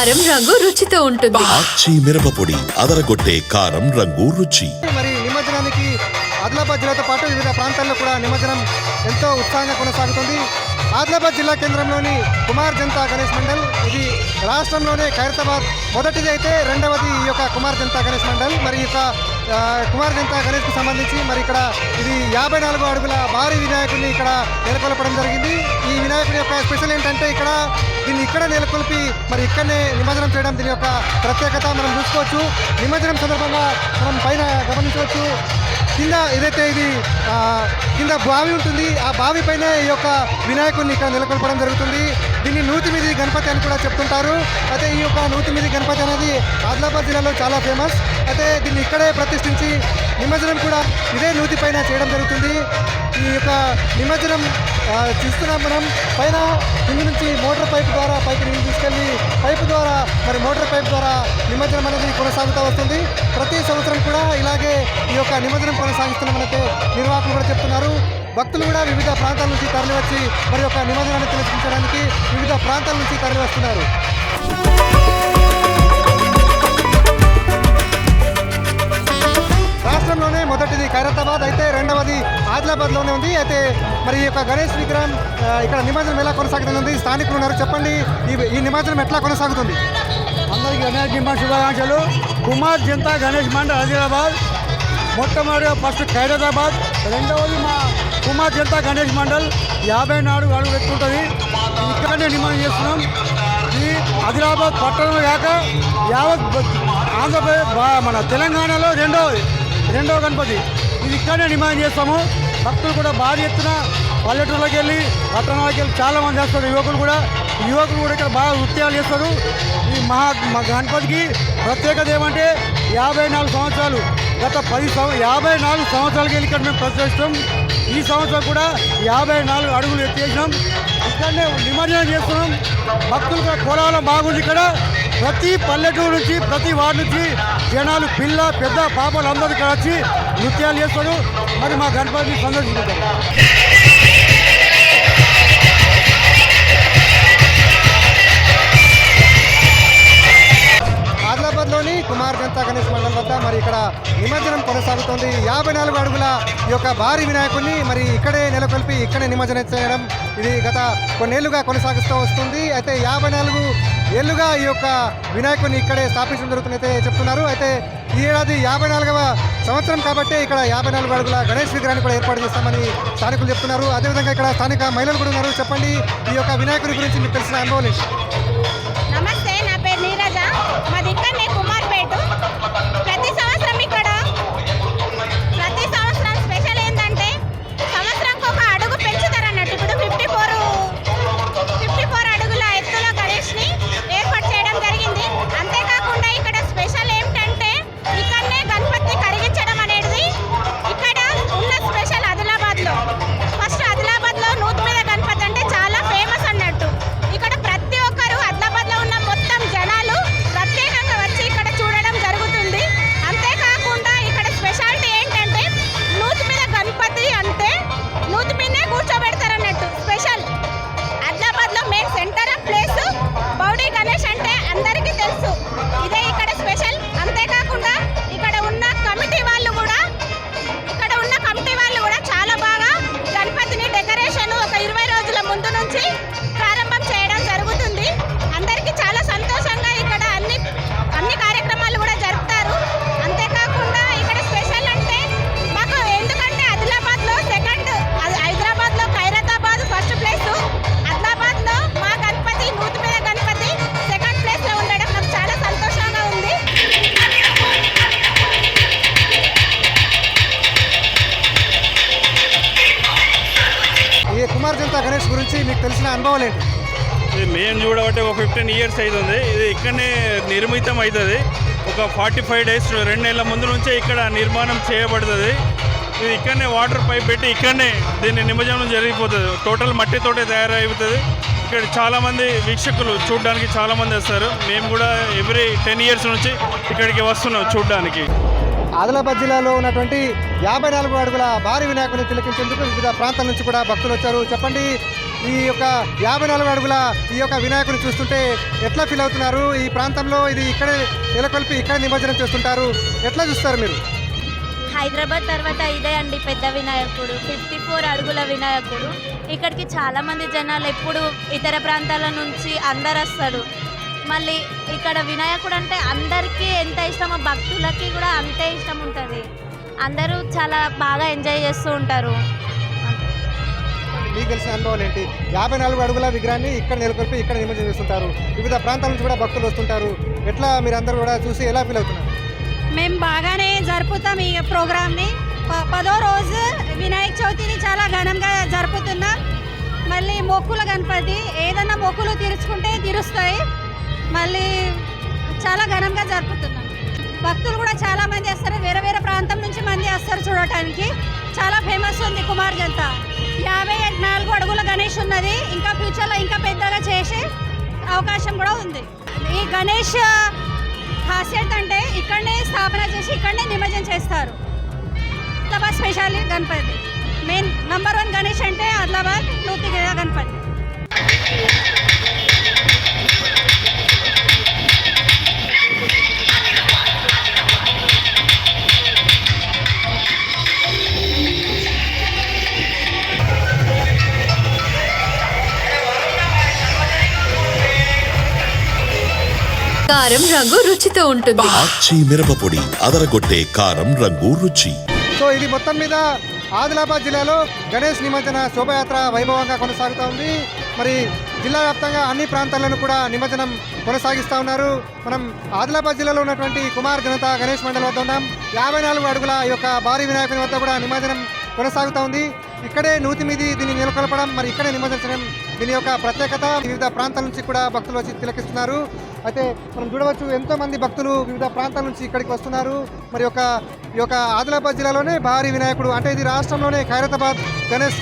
కారం రంగు రుచితో ఉంటుంది. ఆచి మిరపపొడి అదరగొట్టే కారం రంగు రుచి. మరి నిమజ్జనానికి ఆదిలాబాద్ జిల్లాతో పాటు వివిధ ప్రాంతాల్లో కూడా నిమజ్జనం ఎంతో ఉత్సాహంగా కొనసాగుతుంది. ఆదిలాబాద్ జిల్లా కేంద్రంలోని కుమార్ జనతా గణేష్ మండల్ ఇది రాష్ట్రంలోనే ఖైరతాబాద్ మొదటిది అయితే రెండవది ఈ యొక్క కుమార్ జనతా గణేష్ మండల్. మరి ఈ కుమార్ జనతా గణేష్కు సంబంధించి మరి ఇక్కడ ఇది యాభై నాలుగు అడుగుల భారీ వినాయకుడిని ఇక్కడ నెలకొల్పడం జరిగింది. ఈ వినాయకుడి యొక్క స్పెషల్ ఏంటంటే ఇక్కడ దీన్ని ఇక్కడ నెలకొల్పి మరి ఇక్కడనే నిమజ్జనం చేయడం దీని యొక్క ప్రత్యేకత మనం చూసుకోవచ్చు. నిమజ్జనం సందర్భంగా మనం పైన గమనించవచ్చు. కింద ఏదైతే ఇది ఆ, కింద బావి ఉంటుంది ఆ బావి పైన ఈ యొక్క వినాయకుడిని ఇక్కడ నెలకొల్పడం జరుగుతుంది. దీన్ని నూతిమిది గణపతి అని కూడా చెప్తుంటారు. అయితే ఈ యొక్క నూతిమిది గణపతి అనేది ఆదిలాబాద్ జిల్లాలో చాలా ఫేమస్. అయితే దీన్ని ఇక్కడే ప్రతిష్ఠించి నిమజ్జనం కూడా ఇదే నూతి పైన చేయడం జరుగుతుంది. ఈ యొక్క నిమజ్జనం చూస్తున్నాం మనం. పైన కింది నుంచి మోటార్ పైప్ ద్వారా పైకి నీళ్ళు తీసుకెళ్ళి పైపు ద్వారా మరి మోటార్ పైప్ ద్వారా నిమజ్జనం అనేది కొనసాగుతూ వస్తుంది. ప్రతి సంవత్సరం కూడా ఇలాగే ఈ యొక్క నిమజ్జనం కొనసాగిస్తున్నామనైతే నిర్వాహకులు కూడా చెప్తున్నారు. భక్తులు కూడా వివిధ ప్రాంతాల నుంచి తరలివచ్చి మరి యొక్క నిమజ్జనాన్ని తిలకించడానికి వివిధ ప్రాంతాల నుంచి తరలివస్తున్నారు. రాష్ట్రంలోనే మొదటిది ఖైరతాబాద్ అయితే రెండవది ఆదిలాబాద్లోనే ఉంది. అయితే మరి ఈ యొక్క గణేష్ విగ్రహం ఇక్కడ నిమజ్జనం ఎలా కొనసాగుతుంది స్థానికులు ఉన్నారు. చెప్పండి ఈ నిమజ్జనం ఎట్లా కొనసాగుతుంది? అందరికీ గణేష్ నిమ్మ శుభాకాంక్షలు. కుమార్ జనతా గణేష్ మండల్ ఆదిలాబాద్. మొట్టమొదటి ఫస్ట్ ఖైరతాబాద్ రెండవది మా కుమార్ జనతా గణేష్ మండల్ యాభై నాలుగు అడుగు పెట్టుకుంటుంది. ఇక్కడనే నిమజ్జనం చేస్తున్నాం. ఈ ఆదిలాబాద్ పట్టణం కాక యావత్ ఆంధ్రప్రదేశ్ మన తెలంగాణలో రెండవది రెండవ గణపతి. ఇది ఇక్కడనే నిమజ్జనం చేస్తాము. భక్తులు కూడా భారీ ఎత్తున పల్లెటూరులోకి వెళ్ళి పట్టణాలకు వెళ్ళి చాలామంది చేస్తారు యువకులు కూడా యువకులు కూడా ఇక్కడ బాగా నృత్యాలు చేస్తారు. ఈ మహా మా గణపతికి ప్రత్యేకత ఏమంటే యాభై నాలుగు సంవత్సరాలు. గత పది సంవ యాభై నాలుగు సంవత్సరాలకి వెళ్ళి ఇక్కడ మేము ప్రదర్శిస్తాం ఈ సంవత్సరం కూడా యాభై నాలుగు అడుగులు ఎత్తేసినాం. ఇక్కడనే నిమజ్జనం చేస్తున్నాం. భక్తులు కూడా కోలాహలం బాగుంది ఇక్కడ. ప్రతి పల్లెటూరు నుంచి ప్రతి వార్డు నుంచి జనాలు పిల్ల పెద్ద పాపలు అందరూ ఇక్కడ వచ్చి నృత్యాలు చేస్తారు. మరి మా గణపతిని సందర్శించుకుంటారు మరి ఇక్కడ నిమజ్జనం కొనసాగుతోంది. యాభై నాలుగు అడుగుల ఈ యొక్క భారీ వినాయకుడిని మరి ఇక్కడే నెలకొల్పి ఇక్కడే నిమజ్జనం చేయడం ఇది గత కొన్నేళ్ళుగా కొనసాగిస్తూ వస్తుంది. అయితే యాభై నాలుగు ఏళ్ళుగా ఈ యొక్క వినాయకుడిని ఇక్కడే స్థాపించడం జరుగుతుందైతే చెప్తున్నారు. అయితే ఈ ఏడాది యాభై నాలుగవ సంవత్సరం కాబట్టి ఇక్కడ యాభై నాలుగు అడుగుల గణేష్ విగ్రహాన్ని కూడా ఏర్పాటు చేస్తామని స్థానికులు చెప్తున్నారు. అదేవిధంగా ఇక్కడ స్థానిక మహిళలు కూడా ఉన్నారు. చెప్పండి ఈ యొక్క వినాయకుడి గురించి మీకు తెలిసిన అనుభవం ఏంటి ఇది మేము చూడబట్టి ఒక ఫిఫ్టీన్ ఇయర్స్ అవుతుంది ఇది ఇక్కడనే నిర్మితం అవుతుంది ఒక ఫార్టీ ఫైవ్ డేస్ రెండు నెలల ముందు నుంచే ఇక్కడ నిర్మాణం చేయబడుతుంది. ఇది ఇక్కడనే వాటర్ పైప్ పెట్టి ఇక్కడనే దీన్ని నిమజ్జనం జరిగిపోతుంది. టోటల్ మట్టితోటే తయారైపోతుంది. ఇక్కడ చాలామంది వీక్షకులు చూడడానికి చాలామంది వస్తారు. మేము కూడా ఎవ్రీ టెన్ ఇయర్స్ నుంచి ఇక్కడికి వస్తున్నాం చూడడానికి. ఆదిలాబాద్ జిల్లాలో ఉన్నటువంటి యాభై నాలుగు అడుగుల భారీ వినాయకుని తిలకించేందుకు వివిధ ప్రాంతాల నుంచి కూడా భక్తులు వచ్చారు. చెప్పండి ఈ యొక్క యాభై నాలుగు అడుగుల ఈ యొక్క వినాయకుని చూస్తుంటే ఎట్లా ఫీల్ అవుతున్నారు? ఈ ప్రాంతంలో ఇది ఇక్కడే నెలకొల్పి ఇక్కడ నిమజ్జనం చేస్తుంటారు. ఎట్లా చూస్తారు మీరు? హైదరాబాద్ తర్వాత ఇదే అండి పెద్ద వినాయకుడు. ఫిఫ్టీ ఫోర్ అడుగుల వినాయకుడు. ఇక్కడికి చాలా మంది జనాలు ఎప్పుడు ఇతర ప్రాంతాల నుంచి అందరు వస్తారు మళ్ళీ ఇక్కడ వినాయకుడు అంటే అందరికీ ఎంత ఇష్టమో భక్తులకి కూడా అంతే ఇష్టం ఉంటుంది. అందరూ చాలా బాగా ఎంజాయ్ చేస్తూ ఉంటారు. మీకు తెలిసిన అనుభవాలు ఏంటి? యాభై నాలుగు అడుగుల విగ్రహాన్ని ఇక్కడ నెలకొల్పి ఇక్కడ నిమజ్జనం చేస్తుంటారు. వివిధ ప్రాంతాల నుంచి కూడా భక్తులు వస్తుంటారు. ఎట్లా మీరందరూ కూడా చూసి ఎలా ఫీల్ అవుతున్నారు? మేము బాగానే జరుపుతాం ఈ ప్రోగ్రామ్ని. ప- పదో రోజు వినాయక చవితిని చాలా ఘనంగా జరుపుతున్నాం. మళ్ళీ మొక్కుల గణపతి ఏదన్నా మొక్కులు తీర్చుకుంటే తీరుస్తాయి. మళ్ళీ చాలా ఘనంగా జరుపుతున్నాం. భక్తులు కూడా చాలా మంది వస్తారు. వేరే వేరే ప్రాంతం నుంచి మంది వస్తారు చూడటానికి. చాలా ఫేమస్ ఉంది కుమార్ జంత యాభై నాలుగు అడుగుల గణేష్ ఉన్నది. ఇంకా ఫ్యూచర్లో ఇంకా పెద్దగా చేసే అవకాశం కూడా ఉంది. ఈ గణేష్ ఖాసియత్ అంటే ఇక్కడనే స్థాపన చేసి ఇక్కడనే నిమజ్జనం చేస్తారు. Adilabad speciality Ganapati. Main number one Ganesh అంటే ఆదిలాబాద్ నూతిగిర గణపతి. కారం రంగు రుచితో ఉంటుంది. మిరపపొడి అదరగొట్టే కారం రంగు రుచి. సో ఇది మొత్తం మీద ఆదిలాబాద్ జిల్లాలో గణేష్ నిమజ్జన శోభయాత్ర వైభవంగా కొనసాగుతూ ఉంది మరి జిల్లా వ్యాప్తంగా అన్ని ప్రాంతాలను కూడా నిమజ్జనం కొనసాగిస్తూ ఉన్నారు. మనం ఆదిలాబాద్ జిల్లాలో ఉన్నటువంటి కుమార్ జనత గణేష్ మండలి వద్ద ఉన్నాం. యాభై నాలుగు అడుగుల ఈ యొక్క భారీ వినాయకుని వద్ద కూడా నిమజ్జనం కొనసాగుతూ ఉంది. ఇక్కడే నూతి మీది దీన్ని నెలకొల్పడం మరి ఇక్కడే నిమజ్జనం దీని యొక్క ప్రత్యేకత. వివిధ ప్రాంతాల నుంచి కూడా భక్తులు వచ్చి తిలకిస్తున్నారు. అయితే మనం చూడవచ్చు ఎంతో మంది భక్తులు వివిధ ప్రాంతాల నుంచి ఇక్కడికి వస్తున్నారు. మరి యొక్క ఈ యొక్క ఆదిలాబాద్ జిల్లాలోనే భారీ వినాయకుడు అంటే ఇది రాష్ట్రంలోనే ఖైరతాబాద్ గణేష్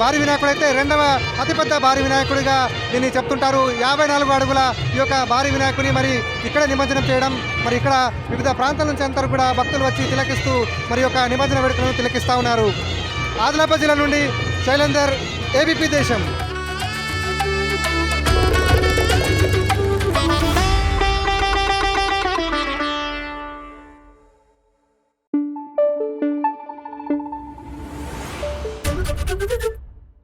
భారీ వినాయకుడు అయితే రెండవ అతిపెద్ద భారీ వినాయకుడిగా దీన్ని చెప్తుంటారు. యాభై నాలుగు అడుగుల ఈ యొక్క భారీ వినాయకుని మరి ఇక్కడ నిమజ్జనం చేయడం మరి ఇక్కడ వివిధ ప్రాంతాల నుంచి అందరూ కూడా భక్తులు వచ్చి తిలకిస్తూ మరి యొక్క నిమజ్జన వేడుకలను తిలకిస్తూ ఉన్నారు. ఆదిలాబాద్ జిల్లా నుండి శైలేందర్ ఏబీపీ దేశం.